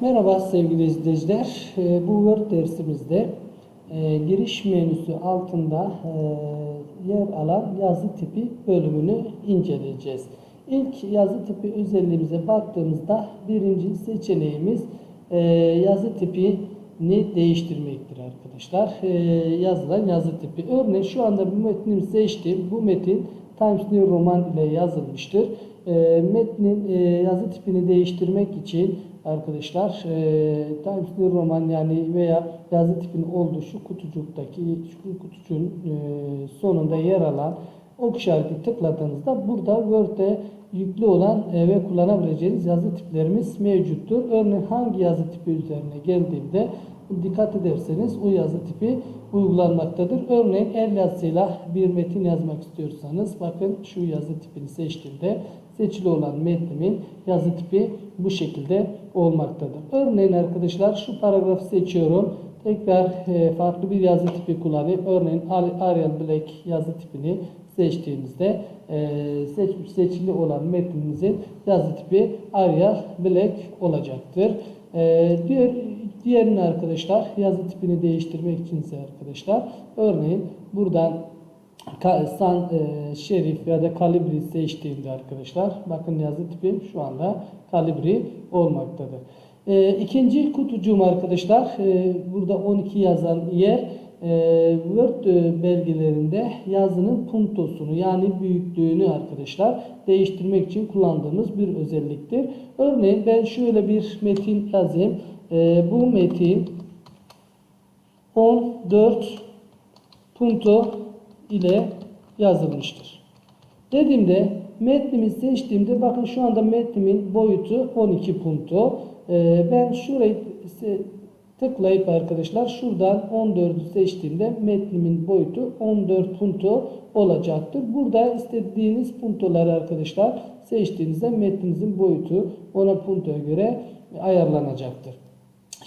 Merhaba sevgili izleyiciler. Ee, Bu Word dersimizde e, giriş menüsü altında e, yer alan yazı tipi bölümünü inceleyeceğiz. İlk yazı tipi özelliğimize baktığımızda birinci seçeneğimiz e, yazı tipini değiştirmektir arkadaşlar. Yazılan yazı tipi. Örneğin şu anda bu metnimi seçtim. Bu metin Times New Roman ile yazılmıştır. E, metnin e, yazı tipini değiştirmek için arkadaşlar e, Times New Roman yani veya yazı tipinin olduğu şu kutucuktaki şu kutucuğun e, sonunda yer alan ok işareti tıkladığınızda burada Word'de yüklü olan e, ve kullanabileceğiniz yazı tiplerimiz mevcuttur. Örneğin hangi yazı tipi üzerine geldiğimde dikkat ederseniz o yazı tipi uygulanmaktadır. Örneğin el yazısıyla bir metin yazmak istiyorsanız bakın şu yazı tipini seçtiğimde seçili olan metnimin yazı tipi bu şekilde olmaktadır. Örneğin arkadaşlar şu paragrafı seçiyorum. Tekrar e, farklı bir yazı tipi kullanayım. Örneğin Arial Black yazı tipini seçtiğimizde e, seçmiş seçili olan metninizin yazı tipi Arial Black olacaktır. E, diğer diğerini arkadaşlar yazı tipini değiştirmek içinse arkadaşlar örneğin buradan San e, Şerif ya da Kalibri seçtiğimde arkadaşlar bakın yazı tipim şu anda Kalibri olmaktadır. E, ikinci kutucuğum arkadaşlar e, burada 12 yazan yer e, Word e, belgelerinde yazının puntosunu yani büyüklüğünü arkadaşlar değiştirmek için kullandığımız bir özelliktir. Örneğin ben şöyle bir metin yazayım. E, bu metin 14 punto ile yazılmıştır. Dediğimde metnimi seçtiğimde bakın şu anda metnimin boyutu 12 punto. Ee, ben şurayı tıklayıp arkadaşlar şuradan 14'ü seçtiğimde metnimin boyutu 14 punto olacaktır. Burada istediğiniz puntoları arkadaşlar seçtiğinizde metninizin boyutu ona puntoya göre ayarlanacaktır.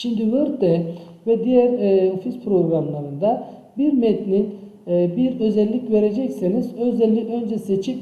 Şimdi Word'de ve diğer e, ofis programlarında bir metnin e, bir özellik verecekseniz özelliği önce seçip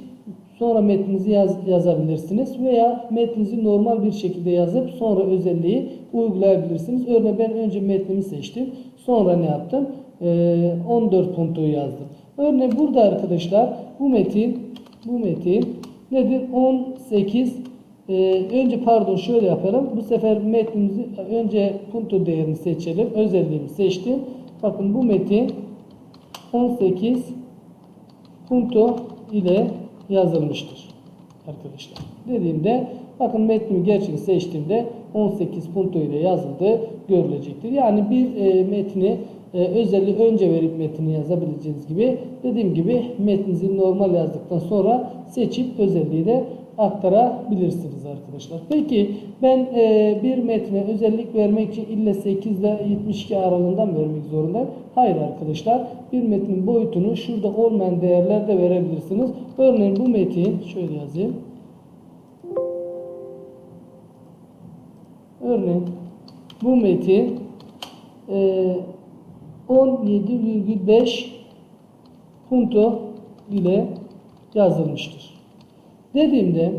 sonra metninizi yaz, yazabilirsiniz veya metninizi normal bir şekilde yazıp sonra özelliği uygulayabilirsiniz. Örneğin ben önce metnimi seçtim. Sonra ne yaptım? E, 14 puntoyu yazdım. Örneğin burada arkadaşlar bu metin bu metin nedir? 18 ee, önce pardon şöyle yapalım. Bu sefer metnimizi önce punto değerini seçelim. Özelliğimi seçtim. Bakın bu metin 18 punto ile yazılmıştır. Arkadaşlar. Dediğimde bakın metnimi gerçekten seçtiğimde 18 punto ile yazıldığı görülecektir. Yani bir e, metni e, özelliği önce verip metni yazabileceğiniz gibi dediğim gibi metninizi normal yazdıktan sonra seçip özelliği de aktarabilirsiniz arkadaşlar. Peki ben e, bir metne özellik vermek için ille 8 ile 72 aralığından vermek zorundayım. Hayır arkadaşlar. Bir metnin boyutunu şurada olmayan değerlerde verebilirsiniz. Örneğin bu metin şöyle yazayım. Örneğin bu metin e, 17,5 punto ile yazılmıştır. Dediğimde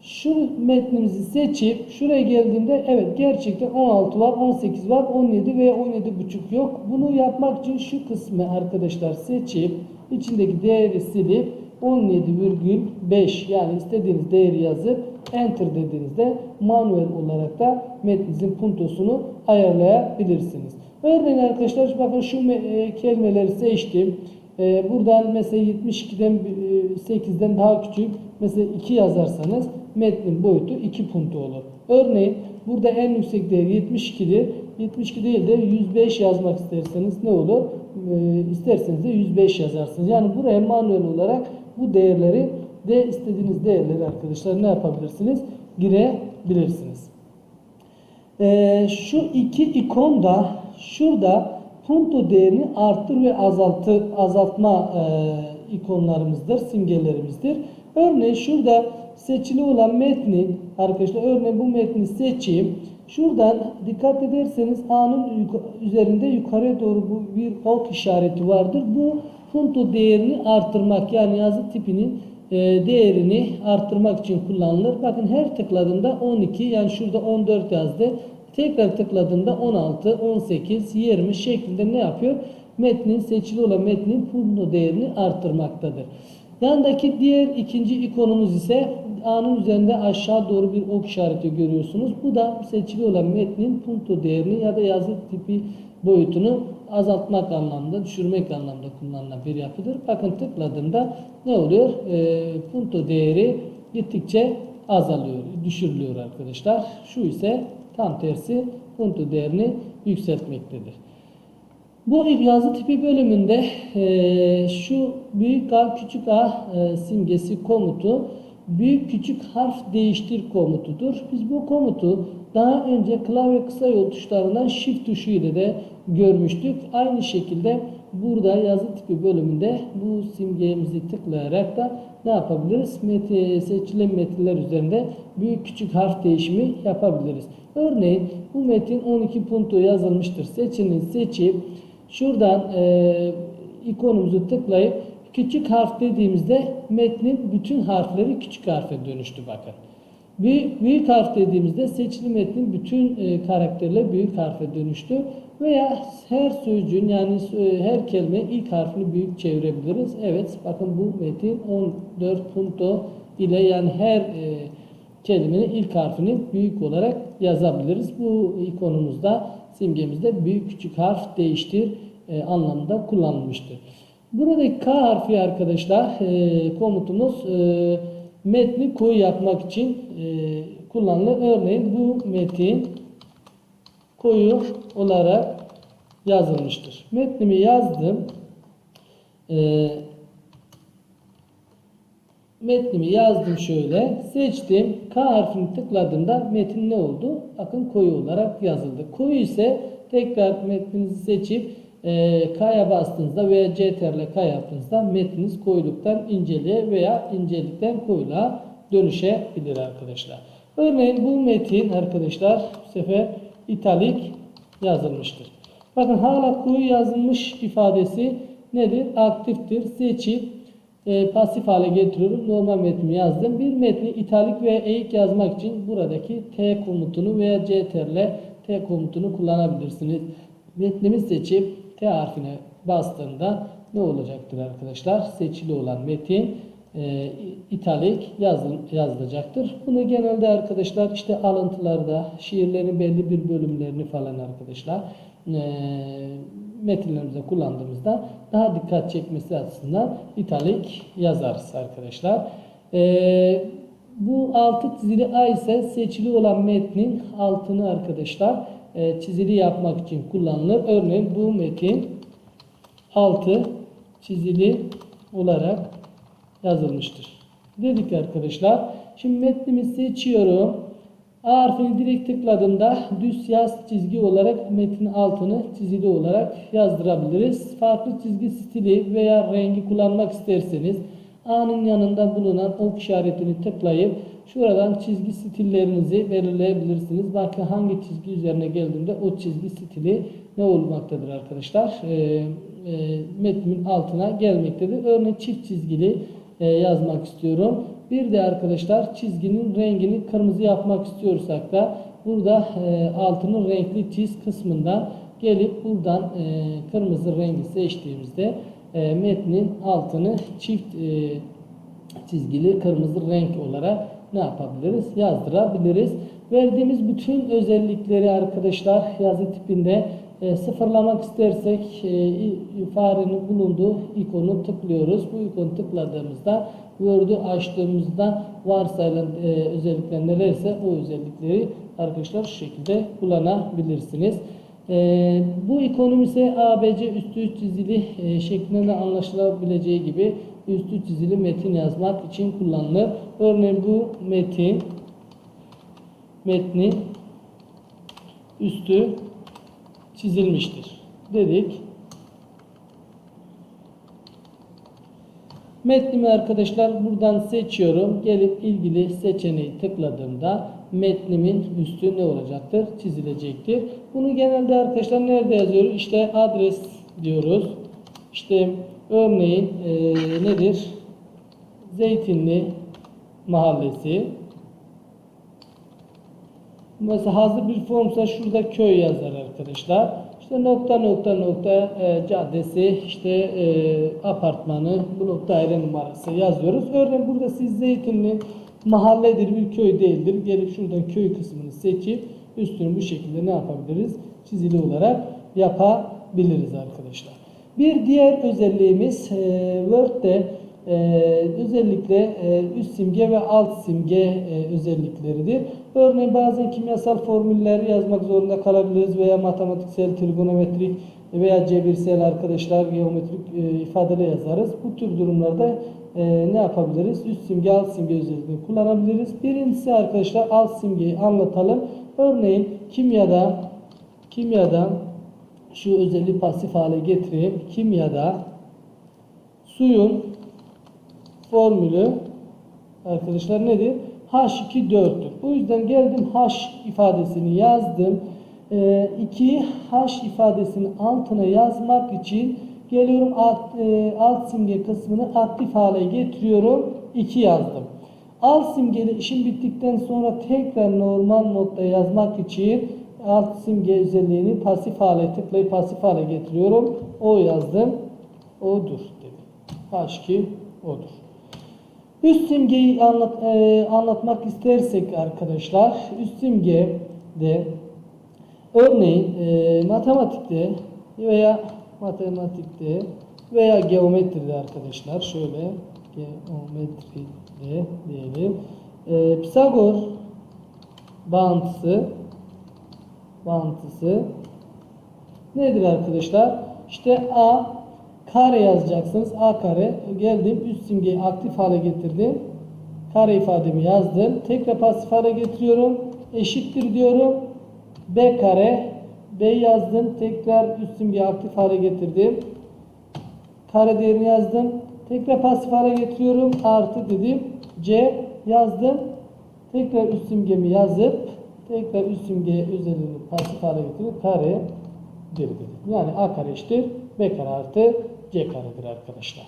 şu metnimizi seçip şuraya geldiğimde evet gerçekten 16 var, 18 var, 17 veya 17,5 yok. Bunu yapmak için şu kısmı arkadaşlar seçip içindeki değeri silip 17,5 yani istediğiniz değeri yazıp enter dediğinizde manuel olarak da metninizin puntosunu ayarlayabilirsiniz. Örneğin arkadaşlar bakın şu e, kelimeleri seçtim. E, buradan mesela 72'den e, 8'den daha küçük mesela 2 yazarsanız metnin boyutu 2 punto olur. Örneğin burada en yüksek değer 72'dir. 72 değil de 105 yazmak isterseniz ne olur? E, isterseniz de 105 yazarsınız. Yani buraya manuel olarak bu değerleri de istediğiniz değerleri arkadaşlar ne yapabilirsiniz? Girebilirsiniz. Ee, şu iki ikon da şurada punto değerini arttır ve azaltı, azaltma e, ikonlarımızdır, simgelerimizdir. Örneğin şurada seçili olan metni arkadaşlar örneğin bu metni seçeyim. Şuradan dikkat ederseniz A'nın üzerinde yukarıya doğru bu bir ok işareti vardır. Bu punto değerini arttırmak yani yazı tipinin e, değerini arttırmak için kullanılır. Bakın her tıkladığımda 12 yani şurada 14 yazdı. Tekrar tıkladığımda 16, 18, 20 şeklinde ne yapıyor? Metnin seçili olan metnin punto değerini arttırmaktadır. Yandaki diğer ikinci ikonumuz ise A'nın üzerinde aşağı doğru bir ok işareti görüyorsunuz. Bu da seçili olan metnin punto değerini ya da yazı tipi boyutunu azaltmak anlamında, düşürmek anlamında kullanılan bir yapıdır. Bakın tıkladığımda ne oluyor? E, punto değeri gittikçe azalıyor, düşürülüyor arkadaşlar. Şu ise tam tersi punto değerini yükseltmektedir. Bu yazı tipi bölümünde e, şu büyük A küçük A e, simgesi komutu büyük küçük harf değiştir komutudur. Biz bu komutu daha önce klavye kısa yol tuşlarından shift tuşu ile de görmüştük. Aynı şekilde burada yazı tipi bölümünde bu simgemizi tıklayarak da ne yapabiliriz? Metin, seçilen metinler üzerinde büyük küçük harf değişimi yapabiliriz. Örneğin bu metin 12 punto yazılmıştır. Seçeneği seçip şuradan e, ikonumuzu tıklayıp küçük harf dediğimizde metnin bütün harfleri küçük harfe dönüştü bakın. Büyük, büyük harf dediğimizde seçili metnin bütün e, karakterle büyük harfe dönüştü. Veya her sözcüğün yani e, her kelime ilk harfini büyük çevirebiliriz. Evet bakın bu metin 14 punto ile yani her e, kelimenin ilk harfini büyük olarak yazabiliriz. Bu ikonumuzda simgemizde büyük küçük harf değiştir e, anlamında kullanılmıştır. Buradaki K harfi arkadaşlar e, komutumuz e, metni koyu yapmak için e, kullanılır. Örneğin bu metin koyu olarak yazılmıştır. Metnimi yazdım. E, metnimi yazdım şöyle. Seçtim. K harfini tıkladığımda metin ne oldu? Bakın koyu olarak yazıldı. Koyu ise tekrar metninizi seçip e, K'ya bastığınızda veya CTRL K yaptığınızda metniniz koyuluktan inceliğe veya incelikten koyuluğa dönüşebilir arkadaşlar. Örneğin bu metin arkadaşlar bu sefer italik yazılmıştır. Bakın hala koyu yazılmış ifadesi nedir? Aktiftir. Seçip e, pasif hale getiriyorum. Normal metnimi yazdım. Bir metni italik veya eğik yazmak için buradaki T komutunu veya CTRL T komutunu kullanabilirsiniz. Metnimi seçip T harfine bastığımda ne olacaktır arkadaşlar? Seçili olan metin e, italik yazıl, yazılacaktır. Bunu genelde arkadaşlar işte alıntılarda şiirlerin belli bir bölümlerini falan arkadaşlar e, metinlerimize kullandığımızda daha dikkat çekmesi açısından italik yazarız arkadaşlar. E, bu altı çizili A ise seçili olan metnin altını arkadaşlar e, çizili yapmak için kullanılır. Örneğin bu metin altı çizili olarak yazılmıştır. Dedik arkadaşlar. Şimdi metnimi seçiyorum. A harfini direkt tıkladığımda düz yaz çizgi olarak metnin altını çizili olarak yazdırabiliriz. Farklı çizgi stili veya rengi kullanmak isterseniz A'nın yanında bulunan ok işaretini tıklayıp şuradan çizgi stillerinizi belirleyebilirsiniz. Bakın hangi çizgi üzerine geldiğinde o çizgi stili ne olmaktadır arkadaşlar? E, e, metnimin altına gelmektedir. Örneğin çift çizgili e, yazmak istiyorum. Bir de arkadaşlar çizginin rengini kırmızı yapmak istiyorsak da burada e, altının renkli çiz kısmından gelip buradan e, kırmızı rengi seçtiğimizde e, metnin altını çift e, çizgili kırmızı renk olarak ne yapabiliriz? Yazdırabiliriz. Verdiğimiz bütün özellikleri arkadaşlar yazı tipinde e, sıfırlamak istersek e, farenin bulunduğu ikonu tıklıyoruz. Bu ikonu tıkladığımızda Word'ü açtığımızda varsayılan e, özellikler nelerse o özellikleri arkadaşlar şu şekilde kullanabilirsiniz. E, bu ikonum ise ABC üstü çizili e, şeklinde anlaşılabileceği gibi üstü çizili metin yazmak için kullanılır. Örneğin bu metin metni üstü çizilmiştir dedik. Metnimi arkadaşlar buradan seçiyorum. Gelip ilgili seçeneği tıkladığımda metnimin üstü ne olacaktır? Çizilecektir. Bunu genelde arkadaşlar nerede yazıyoruz? İşte adres diyoruz. İşte örneğin e, nedir? Zeytinli Mahallesi Mesela hazır bir formsa şurada köy yazar arkadaşlar. İşte nokta nokta nokta e, caddesi, işte e, apartmanı, blok daire numarası yazıyoruz. Örneğin burada siz Zeytinli mahalledir, bir köy değildir. Gelip şuradan köy kısmını seçip üstünü bu şekilde ne yapabiliriz? Çizili olarak yapabiliriz arkadaşlar. Bir diğer özelliğimiz e, Word'de e, özellikle e, üst simge ve alt simge e, özellikleridir. Örneğin bazen kimyasal formüller yazmak zorunda kalabiliriz veya matematiksel, trigonometrik veya cebirsel arkadaşlar geometrik e, ifadele yazarız. Bu tür durumlarda ne yapabiliriz? Üst simge, alt simge özelliğini kullanabiliriz. Birincisi arkadaşlar alt simgeyi anlatalım. Örneğin kimyada kimyada şu özelliği pasif hale getireyim. Kimyada suyun formülü arkadaşlar nedir? H2-4'tür. Bu yüzden geldim H ifadesini yazdım. 2 H ifadesinin altına yazmak için geliyorum alt, e, alt simge kısmını aktif hale getiriyorum. 2 yazdım. Alt simgeli işim bittikten sonra tekrar normal modda yazmak için alt simge özelliğini pasif hale tıklayıp pasif hale getiriyorum. O yazdım. O'dur dedim. H2 odur. Üst simgeyi anlat, e, anlatmak istersek arkadaşlar, üst simge de örneğin e, matematikte veya matematikte veya geometride arkadaşlar şöyle geometride diyelim. E, Pisagor bağıntısı bağıntısı nedir arkadaşlar? İşte A kare yazacaksınız. A kare. Geldim üst simgeyi aktif hale getirdim. Kare ifademi yazdım. Tekrar pasif hale getiriyorum. Eşittir diyorum. B kare. B yazdım. Tekrar üst simgeyi aktif hale getirdim. Kare değerini yazdım. Tekrar pasif hale getiriyorum. Artı dedim. C yazdım. Tekrar üst simgemi yazıp tekrar üst simgeye özelliğini pasif hale getirip kare 1 dedim. Yani A kare eşittir B kare artı C karedir arkadaşlar.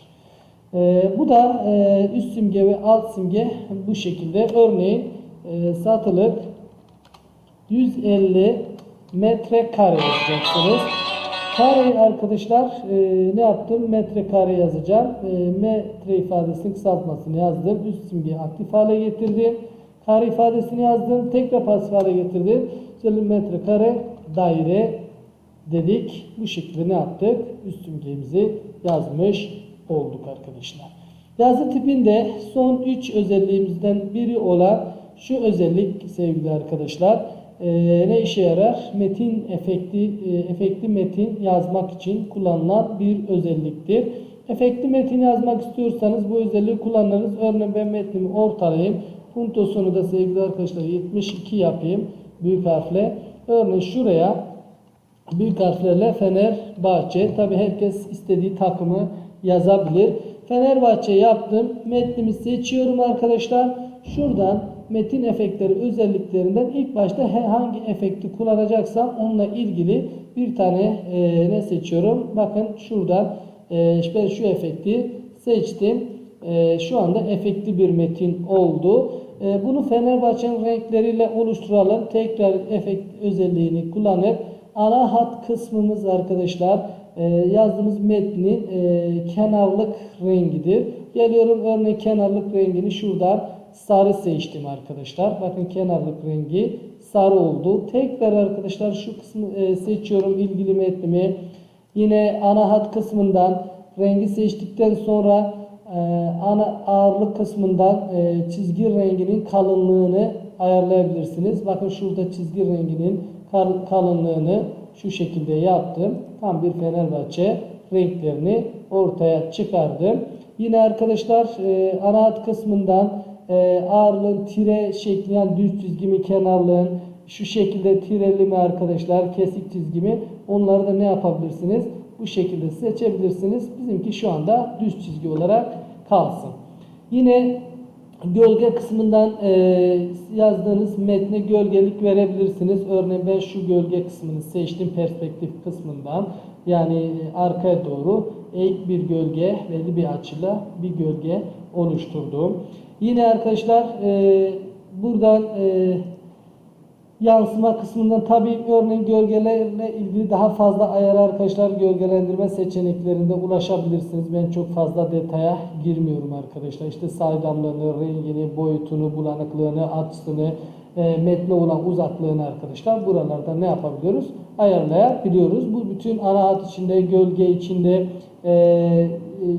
Ee, bu da e, üst simge ve alt simge bu şekilde. Örneğin e, satılık 150 metre kare yazacaksınız. Kareyi arkadaşlar e, ne yaptım? Metre kare yazacağım. E, metre ifadesinin kısaltmasını yazdım. Üst simgeyi aktif hale getirdim. Kare ifadesini yazdım. Tekrar pasif getirdim. 150 metre kare daire dedik. Bu şekilde ne yaptık? Üst simgemizi yazmış olduk arkadaşlar. Yazı tipinde son 3 özelliğimizden biri olan şu özellik sevgili arkadaşlar e, ne işe yarar? Metin efekti, e, efekti metin yazmak için kullanılan bir özelliktir. Efekti metin yazmak istiyorsanız bu özelliği kullanırız. Örneğin ben metnimi ortalayayım. Puntosunu da sevgili arkadaşlar 72 yapayım. Büyük harfle. Örneğin şuraya büyük harflerle Fenerbahçe. Tabi herkes istediği takımı yazabilir. Fenerbahçe yaptım. Metnimi seçiyorum arkadaşlar. Şuradan metin efektleri özelliklerinden ilk başta hangi efekti kullanacaksam onunla ilgili bir tane e, ne seçiyorum. Bakın şuradan e, ben şu efekti seçtim. E, şu anda efektli bir metin oldu. E, bunu Fenerbahçe'nin renkleriyle oluşturalım. Tekrar efekt özelliğini kullanıp ana hat kısmımız arkadaşlar e, yazdığımız metnin e, kenarlık rengidir. Geliyorum örneğin kenarlık rengini şuradan sarı seçtim arkadaşlar. Bakın kenarlık rengi sarı oldu. Tekrar arkadaşlar şu kısmı e, seçiyorum ilgili metnimi. Yine ana hat kısmından rengi seçtikten sonra ana ağırlık kısmından e, çizgi renginin kalınlığını ayarlayabilirsiniz. Bakın şurada çizgi renginin kalınlığını şu şekilde yaptım. Tam bir Fenerbahçe renklerini ortaya çıkardım. Yine arkadaşlar e, ana hat kısmından e, ağırlığın tire şekli yani düz çizgimi kenarlığın şu şekilde tireli mi arkadaşlar kesik çizgimi onları da ne yapabilirsiniz? Bu şekilde seçebilirsiniz. Bizimki şu anda düz çizgi olarak kalsın. Yine gölge kısmından e, yazdığınız metne gölgelik verebilirsiniz. Örneğin ben şu gölge kısmını seçtim perspektif kısmından. Yani arkaya doğru eğik bir gölge belli bir açıyla bir gölge oluşturdum. Yine arkadaşlar e, buradan e, yansıma kısmından tabii örneğin gölgelerle ilgili daha fazla ayar arkadaşlar gölgelendirme seçeneklerinde ulaşabilirsiniz. Ben çok fazla detaya girmiyorum arkadaşlar. İşte saydamlığını, rengini, boyutunu, bulanıklığını, açısını, e, metne olan uzaklığını arkadaşlar buralarda ne yapabiliyoruz? Ayarlayabiliyoruz. Bu bütün ana hat içinde, gölge içinde, e, e,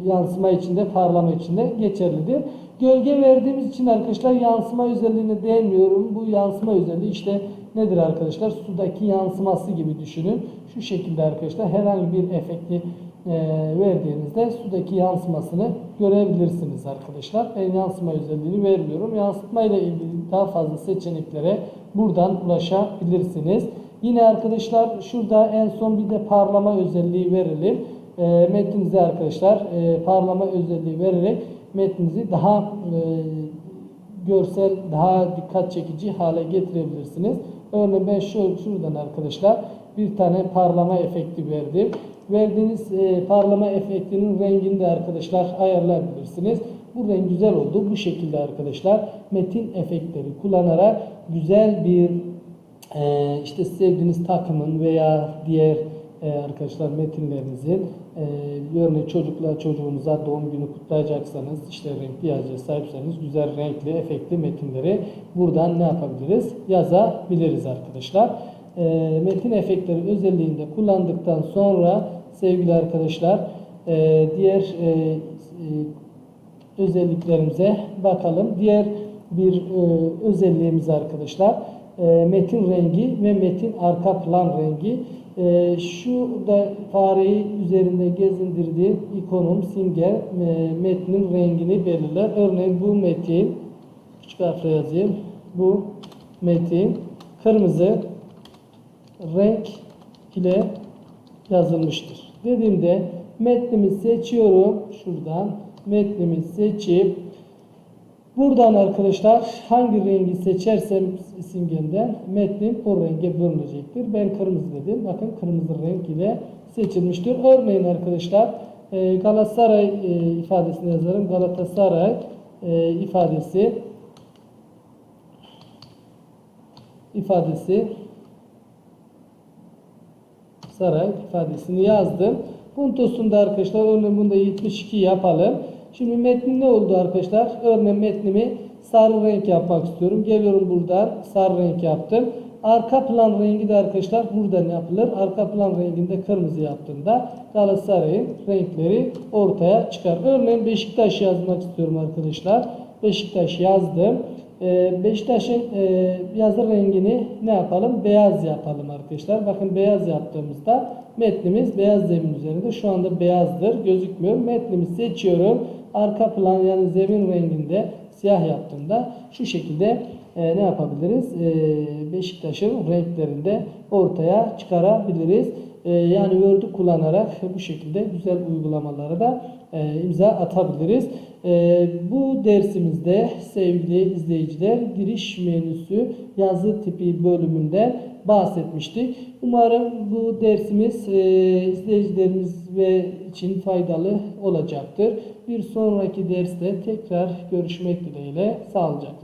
yansıma içinde, parlama içinde geçerlidir. Gölge verdiğimiz için arkadaşlar yansıma özelliğine değinmiyorum. Bu yansıma özelliği işte nedir arkadaşlar? Sudaki yansıması gibi düşünün. Şu şekilde arkadaşlar herhangi bir efekti e, verdiğinizde sudaki yansımasını görebilirsiniz arkadaşlar. Ben yansıma özelliğini vermiyorum. Yansıtma ile ilgili daha fazla seçeneklere buradan ulaşabilirsiniz. Yine arkadaşlar şurada en son bir de parlama özelliği verelim. E, metninize arkadaşlar e, parlama özelliği vererek metninizi daha e, görsel, daha dikkat çekici hale getirebilirsiniz. Örneğin ben şöyle şuradan arkadaşlar bir tane parlama efekti verdim. Verdiğiniz e, parlama efektinin rengini de arkadaşlar ayarlayabilirsiniz. Bu renk güzel oldu. Bu şekilde arkadaşlar metin efektleri kullanarak güzel bir e, işte sevdiğiniz takımın veya diğer e, arkadaşlar metinlerinizin e, örneğin çocukla çocuğunuza doğum günü kutlayacaksanız işte renkli yazıya sahipseniz güzel renkli efektli metinleri buradan ne yapabiliriz yazabiliriz arkadaşlar. E, metin efektleri özelliğinde kullandıktan sonra sevgili arkadaşlar e, diğer e, e, özelliklerimize bakalım. Diğer bir e, özelliğimiz arkadaşlar e, metin rengi ve metin arka plan rengi. E, şu da fareyi üzerinde gezindirdiğim ikonum simge e, metnin rengini belirler. Örneğin bu metin küçük harfle yazayım. Bu metin kırmızı renk ile yazılmıştır. Dediğimde metnimi seçiyorum. Şuradan metnimi seçip buradan arkadaşlar hangi rengi seçersem simgemden metnim o renge bölünecektir. Ben kırmızı dedim. Bakın kırmızı renk ile seçilmiştir. Örneğin arkadaşlar e, Galatasaray e, ifadesini yazarım. Galatasaray e, ifadesi ifadesi saray ifadesini yazdım. Puntosunda arkadaşlar örneğin bunda 72 yapalım. Şimdi metnin ne oldu arkadaşlar? Örneğin metnimi sarı renk yapmak istiyorum. Geliyorum buradan sarı renk yaptım. Arka plan rengi de arkadaşlar burada ne yapılır? Arka plan renginde kırmızı yaptığımda Galatasaray'ın renkleri ortaya çıkar. Örneğin Beşiktaş yazmak istiyorum arkadaşlar. Beşiktaş yazdım. Ee, Beşiktaş'ın e, yazı rengini ne yapalım? Beyaz yapalım arkadaşlar. Bakın beyaz yaptığımızda metnimiz beyaz zemin üzerinde. Şu anda beyazdır. Gözükmüyor. Metnimi seçiyorum. Arka plan yani zemin renginde siyah yaptığımda şu şekilde e, ne yapabiliriz? E, Beşiktaş'ın renklerinde ortaya çıkarabiliriz. E, yani Word'u kullanarak bu şekilde güzel uygulamalara da e, imza atabiliriz. E, bu dersimizde sevgili izleyiciler giriş menüsü yazı tipi bölümünde bahsetmiştik. Umarım bu dersimiz e, izleyicilerimiz ve için faydalı olacaktır. Bir sonraki derste tekrar görüşmek dileğiyle sağlıcakla.